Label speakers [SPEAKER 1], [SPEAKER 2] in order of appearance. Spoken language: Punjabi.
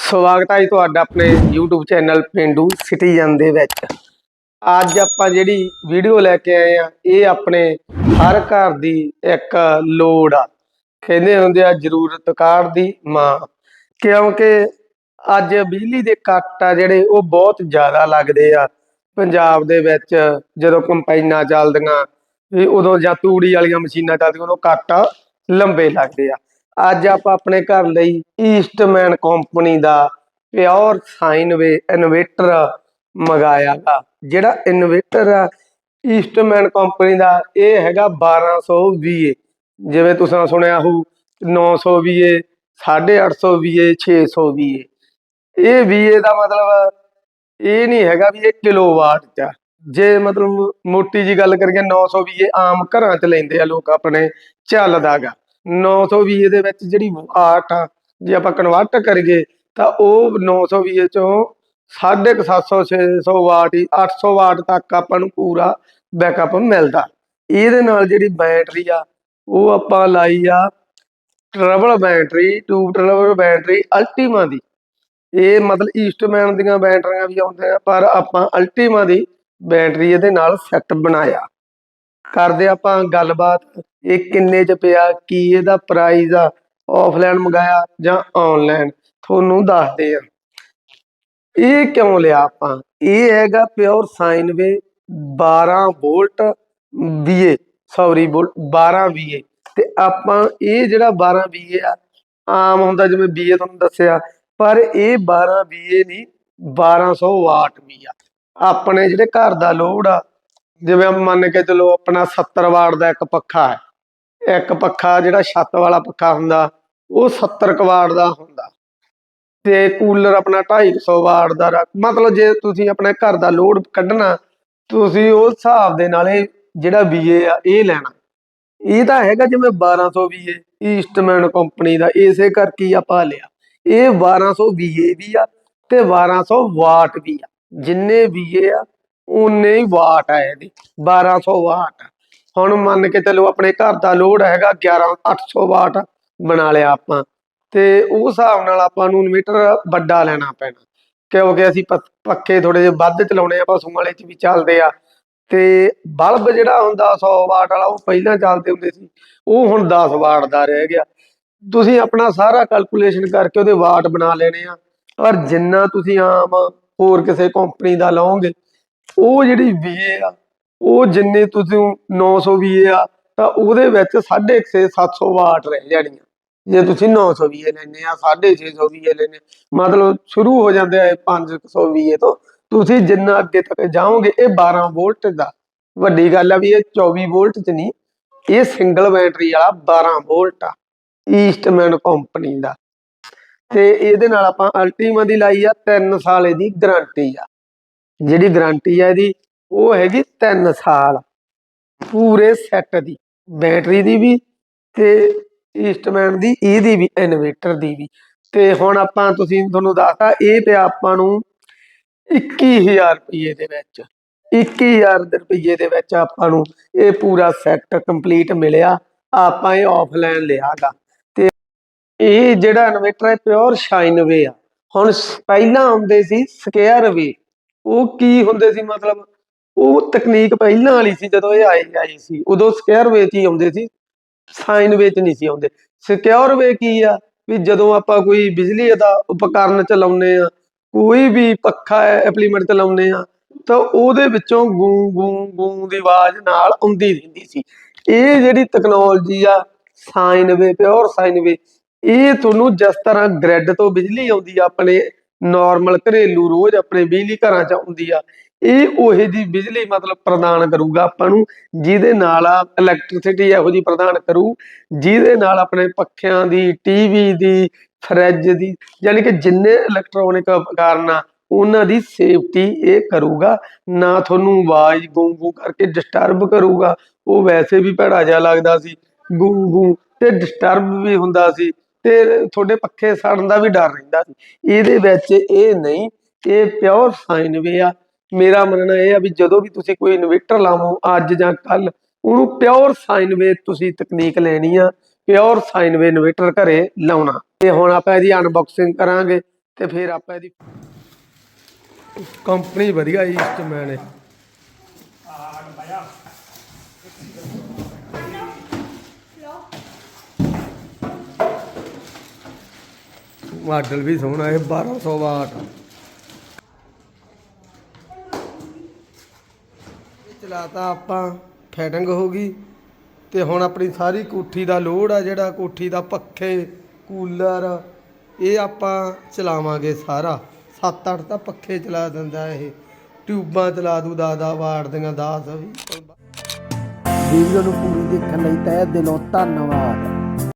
[SPEAKER 1] ਸਵਾਗਤ ਹੈ ਜੀ ਤੁਹਾਡਾ ਆਪਣੇ YouTube ਚੈਨਲ ਪਿੰਡੂ ਸਿਟੀਜ਼ਨ ਦੇ ਵਿੱਚ। ਅੱਜ ਆਪਾਂ ਜਿਹੜੀ ਵੀਡੀਓ ਲੈ ਕੇ ਆਏ ਆ ਇਹ ਆਪਣੇ ਹਰ ਘਰ ਦੀ ਇੱਕ ਲੋੜ ਆ। ਕਹਿੰਦੇ ਹੁੰਦੇ ਆ ਜ਼ਰੂਰਤ ਕਾਰ ਦੀ ਮਾਂ। ਕਿਉਂਕਿ ਅੱਜ ਬਿਜਲੀ ਦੇ ਕੱਟ ਆ ਜਿਹੜੇ, ਉਹ ਬਹੁਤ ਜ਼ਿਆਦਾ ਲੱਗਦੇ ਆ। ਪੰਜਾਬ ਦੇ ਵਿੱਚ ਜਦੋਂ ਕੰਪਾਈਨਾਂ ਚੱਲਦੀਆਂ, ਵੀ ਉਦੋਂ ਜਾਂ ਤੂੜੀ ਵਾਲੀਆਂ ਮਸ਼ੀਨਾਂ ਚੱਲਦੀਆਂ, ਉਦੋਂ ਕੱਟ ਲੰਬੇ ਲੱਗਦੇ ਆ। ਅੱਜ ਆਪਾਂ ਆਪਣੇ ਘਰ ਲਈ ਈਸਟਮੈਨ ਕੰਪਨੀ ਦਾ ਪਿਓਰ ਸਾਈਨ ਵੇ ਇਨਵੇਟਰ ਮੰਗਾਇਆ ਜਿਹੜਾ ਇਨਵੇਟਰ ਆ ਈਸਟਮੈਨ ਕੰਪਨੀ ਦਾ, ਇਹ ਹੈਗਾ 1220 ਜਿਵੇਂ ਤੁਸੀਂ ਸੁਣਿਆ ਹੋਊ 900 VA 850 VA 600 ਵੀਏ ਇਹ ਵੀਏ ਦਾ ਮਤਲਬ ਇਹ ਨਹੀਂ ਹੈਗਾ ਵੀ ਇਹ ਕਿਲੋਵਾਟ ਚ ਜੇ ਮਤਲਬ ਮੋਟੀ ਜੀ ਗੱਲ ਕਰੀਏ 900 ਵੀਏ ਆਮ ਘਰਾਂ ਚ ਲੈਂਦੇ ਆ ਲੋਕ ਆਪਣੇ, ਚੱਲਦਾਗਾ। 920 ਦੇ ਵਿੱਚ ਜਿਹੜੀ ਆਟ ਆ, ਜੇ ਆਪਾਂ ਕਨਵਰਟ ਕਰੀਏ, ਤਾਂ ਉਹ 920 ਚੋਂ 750 600 ਵਾਟ 800 ਵਾਟ ਤੱਕ ਆਪਾਂ ਨੂੰ ਪੂਰਾ ਬੈਕਅਪ ਮਿਲਦਾ। ਇਹਦੇ ਨਾਲ ਜਿਹੜੀ ਬੈਟਰੀ ਆ, ਉਹ ਆਪਾਂ ਲਾਈ ਆ tubular battery tube tubular battery Ultima ਦੀ। ਇਹ ਮਤਲਬ ਈਸਟਮੈਨ ਦੀਆਂ ਬੈਟਰੀਆਂ ਵੀ ਆਉਂਦੀਆਂ ਪਰ ਆਪਾਂ ਅਲਟੀਮਾ ਦੀ ਬੈਟਰੀ ਇਹਦੇ ਨਾਲ ਸੈੱਟ ਬਣਾਇਆ। ਕਰਦੇ ਆਪਾਂ ਗੱਲਬਾਤ ਇਹ ਕਿੰਨੇ ਚ ਪਿਆ, ਕੀ ਇਹਦਾ ਪ੍ਰਾਈਸ ਆ ਆਫਲਾਈਨ ਮੰਗਾਇਆ ਜਾਂ ਆਨਲਾਈਨ ਤੁਹਾਨੂੰ ਦੱਸਦੇ ਆ। ਇਹ ਕਿਉਂ ਲਿਆ ਆਪਾਂ? ਇਹ ਹੈਗਾ pure sine wave 12 volt VA sorry volt 12 VA ਤੇ ਆਪਾਂ ਇਹ ਜਿਹੜਾ 12 VA ਆ, ਆਮ ਹੁੰਦਾ ਜਿਵੇਂ VA ਤੁਹਾਨੂੰ ਦੱਸਿਆ, ਪਰ ਇਹ 12 VA ਨਹੀਂ 1200 ਵਾਟ ਵੀ ਆ। ਆਪਣੇ ਜਿਹੜੇ ਘਰ ਦਾ ਲੋਡ ਆ ਜਿਵੇਂ ਮੰਨ ਕੇ ਚਲੋ ਆਪਣਾ 70 ਵਾਟ ਦਾ ਇੱਕ ਪੱਖਾ ਹੈ, ਇੱਕ ਪੱਖਾ ਜਿਹੜਾ ਛੱਤ ਵਾਲਾ ਪੱਖਾ ਹੁੰਦਾ, ਉਹ 70 ਕੁ ਵਾਟ ਦਾ ਹੁੰਦਾ। ਤੇ ਕੂਲਰ ਆਪਣਾ 250 ਵਾਟ ਦਾ ਮਤਲਬ ਜੇ ਤੁਸੀਂ ਆਪਣੇ ਘਰ ਦਾ ਲੋਡ ਕੱਢਣਾ, ਤੁਸੀਂ ਉਸ ਹਿਸਾਬ ਦੇ ਨਾਲ ਇਹ ਜਿਹੜਾ ਵੀਏ ਆ, ਇਹ ਲੈਣਾ। ਇਹ ਤਾਂ ਹੈਗਾ ਜਿਵੇਂ 1200 ਵੀਏ ਈਸਟਮੈਨ ਕੰਪਨੀ ਦਾ, ਇਸੇ ਕਰਕੇ ਹੀ ਆਪਾਂ ਲਿਆ। ਇਹ 1200 ਵੀਏ ਵੀ ਆ ਤੇ 1200 ਵਾਟ ਵੀ ਆ। ਜਿੰਨੇ ਵੀਏ ਆ ਉਨੇ ਹੀ ਵਾਟ ਆ ਇਹਦੇ 1200 ਵਾਟ। ਹੁਣ ਮੰਨ ਕੇ ਚੱਲੋ ਆਪਣੇ ਘਰ ਦਾ ਲੋਡ ਹੈਗਾ 11 800 ਵਾਟ ਬਣਾ ਲਿਆ ਆਪਾਂ। ਤੇ ਉਸ ਹਿਸਾਬ ਨਾਲ ਆਪਾਂ ਨੂੰ ਇਨਵੇਟਰ ਵੱਡਾ ਲੈਣਾ ਪੈਣਾ। ਕਿਉਂਕਿ ਅਸੀਂ ਪ- ਪੱਖੇ ਥੋੜੇ ਜਿਹੇ ਵੱਧ ਚਲਾਉਣੇ ਆ ਪਸ਼ੂ ਵਾਲੇ ਚ ਵੀ ਚੱਲਦੇ ਆ। ਤੇ ਬਲਬ ਜਿਹੜਾ ਹੁੰਦਾ 100 ਵਾਟ ਵਾਲਾ, ਉਹ ਪਹਿਲਾਂ ਚੱਲਦੇ ਹੁੰਦੇ ਸੀ। ਉਹ ਹੁਣ 10 ਵਾਟ ਦਾ ਰਹਿ ਗਿਆ। ਤੁਸੀਂ ਆਪਣਾ ਸਾਰਾ ਕੈਲਕੂਲੇਸ਼ਨ ਕਰਕੇ ਉਹਦੇ ਵਾਟ ਬਣਾ ਲੈਣੇ ਆ। ਪਰ ਜਿੰਨਾ ਤੁਸੀਂ ਆਮ ਹੋਰ ਕਿਸੇ ਕੰਪਨੀ ਦਾ ਲਓਗੇ ਉਹ ਜਿਹੜੀ VA ਆ ਉਹ ਜਿੰਨੇ ਤੁਸੀਂ 900 ਵੀਏ ਆ ਤਾਂ ਉਹਦੇ ਵਿੱਚ 650 700 ਵਾਟ ਰਹਿ ਜਾਣੀਆਂ। ਜੇ ਤੁਸੀਂ 900 VA ਲੈਣੇ ਆ 650 VA ਲੈਣੇ ਆ, ਮਤਲਬ ਸ਼ੁਰੂ ਹੋ ਜਾਂਦੇ ਆ ਇਹ 500 ਵੀਏ ਤੋਂ ਤੁਸੀਂ ਜਿੰਨਾ ਅੱਗੇ ਤੱਕ ਜਾਓਗੇ ਇਹ 12 ਵੋਲਟ ਦਾ। ਵੱਡੀ ਗੱਲ ਆ ਵੀ ਇਹ 24 ਵੋਲਟ ਚ ਨਹੀਂ ਇਹ ਸਿੰਗਲ ਬੈਟਰੀ ਵਾਲਾ 12 ਵੋਲਟ ਆ ਈਸਟਮੈਨ ਕੰਪਨੀ ਦਾ। ਤੇ ਇਹਦੇ ਨਾਲ ਆਪਾਂ ਅਲਟੀਮਾ ਦੀ ਲਾਈ ਆ 3 ਸਾਲ ਇਹਦੀ ਗਾਰੰਟੀ ਆ। ਜਿਹੜੀ ਗਾਰੰਟੀ ਆ ਇਹਦੀ, ਉਹ ਹੈਗੀ 3 ਸਾਲ। ਪੂਰੇ ਸੈੱਟ ਦੀ ਬੈਟਰੀ ਦੀ ਵੀ ਤੇ ਈਸਟਮੈਨ ਦੀ, ਇਹਦੀ ਵੀ ਇਨਵੇਟਰ ਦੀ ਵੀ। ਤੇ ਹੁਣ ਆਪਾਂ, ਤੁਸੀਂ ਤੁਹਾਨੂੰ ਦੱਸਤਾ, ਇਹ ਪਿਆ ਆਪਾਂ ਨੂੰ 21000 ਰੁਪਏ ਦੇ ਵਿੱਚ 21000 ਦੇ ਰੁਪਏ ਦੇ ਵਿੱਚ ਆਪਾਂ ਨੂੰ ਇਹ ਪੂਰਾ ਸੈੱਟ ਕੰਪਲੀਟ ਮਿਲਿਆ। ਆਪਾਂ ਇਹ ਆਫਲਾਈਨ ਲਿਆਗਾ। ਤੇ ਇਹ ਜਿਹੜਾ ਇਨਵੇਟਰ ਹੈ ਪਿਓਰ ਸ਼ਾਈਨ ਵੇ ਆ। ਹੁਣ ਪਹਿਲਾਂ ਆਉਂਦੇ ਸੀ ਸਕੇਅਰ ਵੇ ਉਹ ਕੀ ਹੁੰਦੇ ਸੀ ਮਤਲਬ? ਉਹ ਤਕਨੀਕ ਪਹਿਲਾਂ ਵਾਲੀ ਸੀ, ਜਦੋਂ ਇਹ ਆਈ ਆਈ ਸੀ। ਉਦੋਂ ਸਕੇਅਰ ਵੇ 'ਚ ਹੀ ਆਉਂਦੇ ਸੀ। ਸਾਈਨ ਵੇ 'ਚ ਨਹੀਂ ਸੀ ਆਉਂਦੇ। ਸਿਕਿਉਰ ਵੇ ਕੀ ਆ? ਵੀ ਜਦੋਂ ਆਪਾਂ ਕੋਈ ਬਿਜਲੀ ਦਾ ਉਪਕਰਨ ਚਲਾਉਂਦੇ ਆ ਕੋਈ ਵੀ ਪੱਖਾ ਐਪਲੀਮੈਂਟ ਚਲਾਉਂਦੇ ਆ ਤਾਂ ਉਹਦੇ ਵਿੱਚੋਂ ਗੂੰ ਗੂੰ ਗੂੰ ਦੀ ਆਵਾਜ਼ ਨਾਲ ਆਉਂਦੀ ਰਹਿੰਦੀ ਸੀ। ਇਹ ਜਿਹੜੀ ਟੈਕਨੋਲੋਜੀ ਆ sine wave pure sine wave ਇਹ ਤੁਹਾਨੂੰ ਜਿਸ ਤਰ੍ਹਾਂ ਗ੍ਰਿਡ ਤੋਂ ਬਿਜਲੀ ਆਉਂਦੀ ਆ, ਆਪਣੇ ਨਾਰਮਲ ਘਰੇਲੂ ਰੋਜ਼ ਆਪਣੇ ਬਿਜਲੀ ਘਰਾਂ 'ਚ ਆਉਂਦੀ ਆ। ਇਹ ਉਹੇ ਜੀ ਬਿਜਲੀ ਮਤਲਬ ਪ੍ਰਦਾਨ ਕਰੂਗਾ ਆਪਾਂ ਨੂੰ, ਜਿਹਦੇ ਨਾਲ ਆ ਇਲੈਕਟ੍ਰਿਸਿਟੀ ਇਹੋ ਜੀ ਪ੍ਰਦਾਨ ਕਰੂ, ਜਿਹਦੇ ਨਾਲ ਆਪਣੇ ਪੱਖਿਆਂ ਦੀ ਟੀਵੀ ਦੀ ਫਰਿੱਜ ਦੀ ਯਾਨੀ ਕਿ ਜਿੰਨੇ ਇਲੈਕਟ੍ਰੋਨਿਕ ਉਪਕਰਨ ਆ, ਉਹਨਾਂ ਦੀ ਸੇਫਟੀ ਇਹ ਕਰੂਗਾ। ਨਾ ਤੁਹਾਨੂੰ ਆਵਾਜ਼ ਗੂੰ ਗੂੰ ਕਰਕੇ ਡਿਸਟਰਬ ਕਰੂਗਾ। ਉਹ ਵੈਸੇ ਵੀ ਭੈੜਾ ਜਿਹਾ ਲੱਗਦਾ ਸੀ ਗੂੰ ਗੂੰ ਤੇ ਡਿਸਟਰਬ ਵੀ ਹੁੰਦਾ ਸੀ। ਤੇ ਤੁਹਾਡੇ ਪੱਖੇ ਸੜਨ ਦਾ ਵੀ ਡਰ ਰਹਿੰਦਾ ਸੀ। ਇਹਦੇ ਵਿੱਚ ਇਹ ਨਹੀਂ, ਇਹ ਪਿਓਰ ਸਾਈਨ ਵੇ ਆ। ਮੇਰਾ ਮੰਨਣਾ ਇਹ ਆ ਵੀ ਜਦੋਂ ਵੀ ਤੁਸੀਂ ਕੋਈ ਇਨਵੇਟਰ ਲਾਵੋ, ਅੱਜ ਜਾਂ ਕੱਲ ਉਹਨੂੰ ਪਿਓਰ ਸਾਈਨ ਵੇ ਤੁਸੀਂ ਤਕਨੀਕ ਲੈਣੀ ਆ। ਪਿਓਰ ਸਾਈਨ ਵੇ ਇਨਵੇਟਰ ਘਰੇ ਲਾਉਣਾ। ਤੇ ਹੁਣ ਆਪਾਂ ਇਹਦੀ ਅਨਬਾਕਸਿੰਗ ਕਰਾਂਗੇ ਤੇ ਫਿਰ ਆਪਾਂ ਇਹਦੀ ਕੰਪਨੀ ਵਧੀਆ ਜੀ, ਇਸ ਈਸਟਮੈਨ ਹੈ ਮਾਡਲ ਵੀ ਸੋਹਣਾ ਹੈ 1200 ਵਾਟ ਇਹ ਚਲਾਤਾ ਆਪਾਂ, ਫੈਟਿੰਗ ਹੋ ਗਈ। ਤੇ ਹੁਣ ਆਪਣੀ ਸਾਰੀ ਕੋਠੀ ਦਾ ਲੋਡ ਆ ਜਿਹੜਾ, ਕੋਠੀ ਦਾ ਪੱਖੇ, ਕੂਲਰ, ਇਹ ਆਪਾਂ ਚਲਾਵਾਂਗੇ ਸਾਰਾ। 7-8 ਤਾਂ ਪੱਖੇ ਚਲਾ ਦਿੰਦਾ ਇਹ। ਟਿਊਬਾਂ ਚਲਾ ਦੂ 10 ਵਾਟ ਦੀਆਂ 10 ਵੀ।
[SPEAKER 2] ਵੀਡੀਓ ਨੂੰ ਪੂਰੀ ਦੇਖਣ ਲਈ ਤਹਿ ਦਿਲੋਂ ਧੰਨਵਾਦ।